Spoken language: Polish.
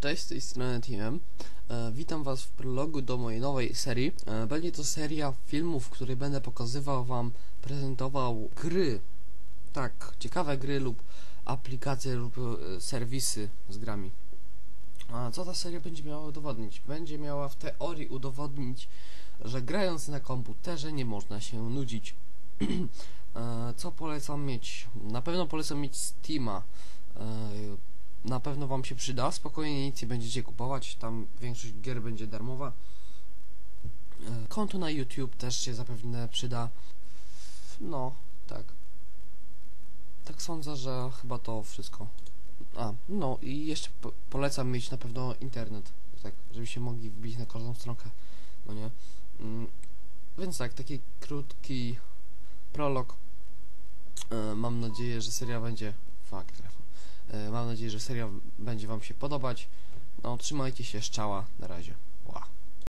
Cześć, z tej strony TM. E, witam Was w prologu do mojej nowej serii. E, będzie to seria filmów, w której będę pokazywał Wam, prezentował gry. Tak, ciekawe gry lub aplikacje lub e, serwisy z grami. A co ta seria będzie miała udowodnić? Będzie miała w teorii udowodnić, że grając na komputerze nie można się nudzić. E, co polecam mieć? Na pewno polecam mieć Steama. Na pewno Wam się przyda. Spokojnie nic nie będziecie kupować. Tam większość gier będzie darmowa. E, Konto na YouTube też się zapewne przyda. No, tak. Tak sądzę, że chyba to wszystko. A, no i jeszcze po polecam mieć na pewno internet. Tak, żebyście mogli wbić na każdą stronkę. No nie. Mm, więc tak, taki krótki prolog. E, mam nadzieję, że seria będzie. E, mam nadzieję, że seria będzie Wam się podobać. No, trzymajcie się, szczała. Na razie. Ła.